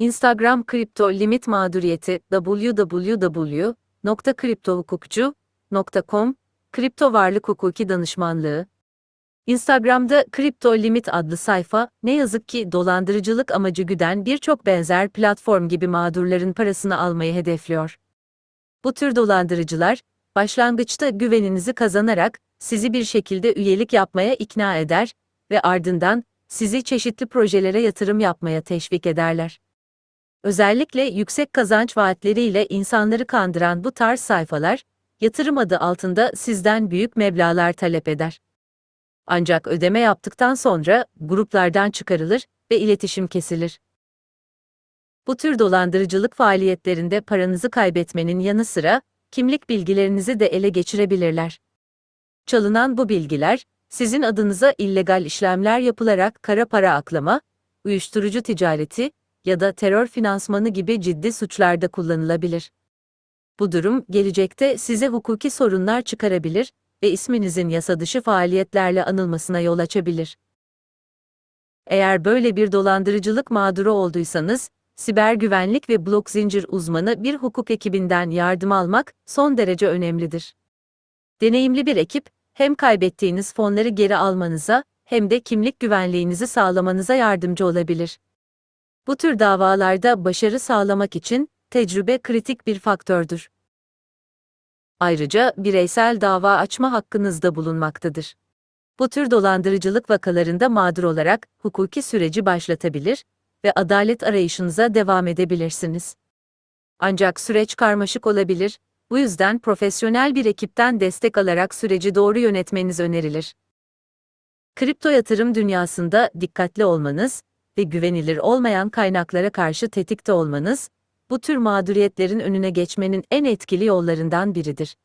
Instagram kripto limit mağduriyeti www.kriptohukukçu.com Kripto varlık hukuki danışmanlığı Instagram'da Kripto Limit adlı sayfa, ne yazık ki dolandırıcılık amacı güden birçok benzer platform gibi mağdurların parasını almayı hedefliyor. Bu tür dolandırıcılar, başlangıçta güveninizi kazanarak sizi bir şekilde üyelik yapmaya ikna eder ve ardından sizi çeşitli projelere yatırım yapmaya teşvik ederler. Özellikle yüksek kazanç vaatleriyle insanları kandıran bu tarz sayfalar, yatırım adı altında sizden büyük meblağlar talep eder. Ancak ödeme yaptıktan sonra gruplardan çıkarılır ve iletişim kesilir. Bu tür dolandırıcılık faaliyetlerinde paranızı kaybetmenin yanı sıra kimlik bilgilerinizi de ele geçirebilirler. Çalınan bu bilgiler, sizin adınıza illegal işlemler yapılarak kara para aklama, uyuşturucu ticareti ya da terör finansmanı gibi ciddi suçlarda kullanılabilir. Bu durum gelecekte size hukuki sorunlar çıkarabilir ve isminizin yasadışı faaliyetlerle anılmasına yol açabilir. Eğer böyle bir dolandırıcılık mağduru olduysanız, siber güvenlik ve blok zincir uzmanı bir hukuk ekibinden yardım almak son derece önemlidir. Deneyimli bir ekip, hem kaybettiğiniz fonları geri almanıza hem de kimlik güvenliğinizi sağlamanıza yardımcı olabilir. Bu tür davalarda başarı sağlamak için tecrübe kritik bir faktördür. Ayrıca bireysel dava açma hakkınız da bulunmaktadır. Bu tür dolandırıcılık vakalarında mağdur olarak hukuki süreci başlatabilir ve adalet arayışınıza devam edebilirsiniz. Ancak süreç karmaşık olabilir, bu yüzden profesyonel bir ekipten destek alarak süreci doğru yönetmeniz önerilir. Kripto yatırım dünyasında dikkatli olmanız ve güvenilir olmayan kaynaklara karşı tetikte olmanız, bu tür mağduriyetlerin önüne geçmenin en etkili yollarından biridir.